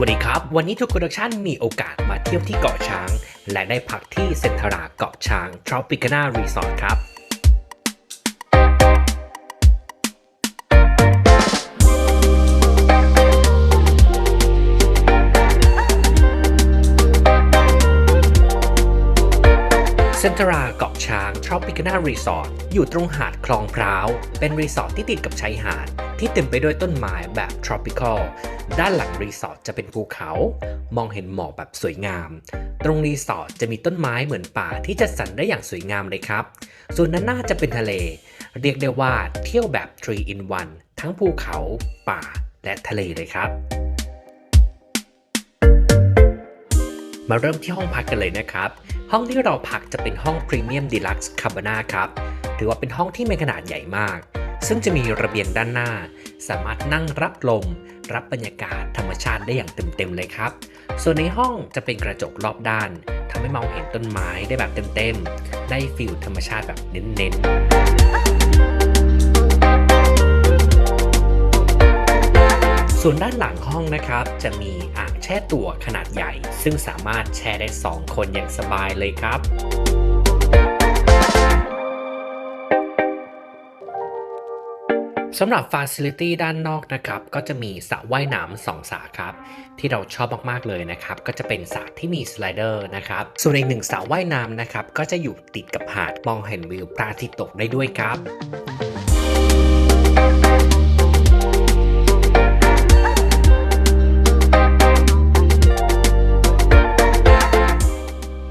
วัสดีครับ วันนี้ทุกโปรดักชันมีโอกาสมาเที่ยวที่เกาะช้าง และได้พักที่เซ็นทราเกาะช้าง Tropicana Resort ครับ เซ็นทราเกาะช้าง Tropicana Resort อยู่ตรงหาดคลองพร้าว เป็นรีสอร์ทที่ติดกับชายหาด ที่เต็มไปด้วยต้นไม้แบบ tropical ด้านหลังรีสอร์ทจะเป็นภูเขา มองเห็นหมอกแบบสวยงาม ตรงรีสอร์ทจะมีต้นไม้เหมือนป่าที่จัดสรรได้อย่างสวยงามเลยครับ ส่วนนั้นน่าจะเป็นทะเล เรียกได้ว่าเที่ยวแบบ 3 in 1 ทั้งภูเขา ป่า และทะเลเลยครับ มาเริ่มที่ห้องพักกันเลยนะครับ ห้องที่เราพักจะเป็นห้องพรีเมียมดีลักซ์คาบานาครับถือว่าเป็นห้องที่มีขนาดใหญ่มาก ซึ่งจะมีระเบียงด้านหน้า สามารถนั่งรับลม รับบรรยากาศธรรมชาติได้อย่างเต็มๆเลยครับ ส่วนในห้องจะเป็นกระจกรอบด้านทำให้มองเห็นต้นไม้ได้แบบเต็มๆ ได้ฟิลธรรมชาติแบบเน้นๆ ส่วนด้านหลังห้องนะครับ จะมีอ่างแช่ตัวขนาดใหญ่ ซึ่งสามารถแช่ได้ 2 คนอย่างสบายเลยครับสำหรับฟ a ซิลิตี้ด้านนอกนะครับ ก็จะมีสระว่ายน้ำสองสระครับ ที่เราชอบมาก ๆ เลยนะครับ ก็จะเป็นสระที่มีสไลเดอร์นะครับ ส่วนอีกหนึ่งสระว่ายน้ำนะครับ ก็จะอยู่ติดกับหาดมองเห็นวิวพระอาทิตย์ตกได้ด้วยครับ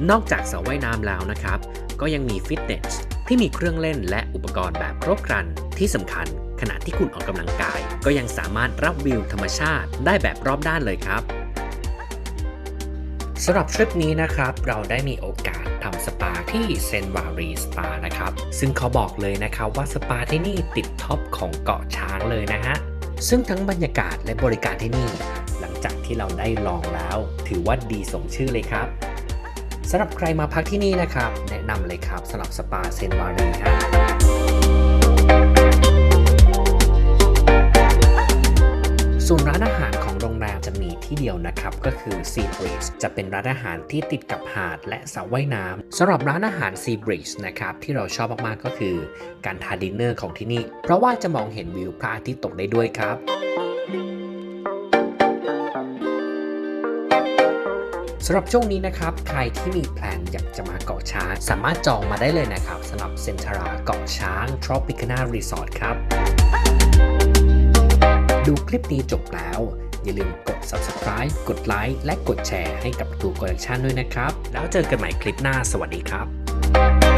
นอกจากสระว่ายน้ำแล้วนะครับ ก็ยังมีฟิตเนสที่มีเครื่องเล่นและอุปกรณ์แบบครบครัน ที่สำคัญขณะที่คุณออกกำลังกาย ก็ยังสามารถรับวิวธรรมชาติได้แบบรอบด้านเลยครับสำหรับทริปนี้นะครับ เราได้มีโอกาสทำสปาที่เซนวารีสปานะครับ ซึ่งเขาบอกเลยนะครับว่าสปาที่นี่ติดท็อปของเกาะช้างเลยนะฮะ ซึ่งทั้งบรรยากาศและบริการที่นี่ หลังจากที่เราได้ลองแล้ว ถือว่าดีสมชื่อเลยครับ สำหรับใครมาพักที่นี่นะครับ แนะนำเลยครับสำหรับสปาเซนวารีฮะส่วนร้านอาหารของโรงแรมจะมีที่เดียวนะครับ ก็คือ Sea Breeze จะเป็นร้านอาหารที่ติดกับหาดและสระว่ายน้ำสำหรับร้านอาหาร Sea Breeze นะครับ ที่เราชอบมากๆก็คือ การทานดินเนอร์ของที่นี่ เพราะว่าจะมองเห็นวิวพระอาทิตย์ตกได้ด้วยครับ สำหรับช่วงนี้นะครับ ใครที่มีแพลนอยากจะมาเกาะช้าง สามารถจองมาได้เลยนะครับสำหรับเซนทราเกาะช้าง Tropicana Resort ครับ ดูคลิปนี้จบแล้ว อย่าลืมกด subscribe กดไลค์และกดแชร์ให้กับตูคอลเลกชันด้วยนะครับ แล้วเจอกันใหม่คลิปหน้าสวัสดีครับ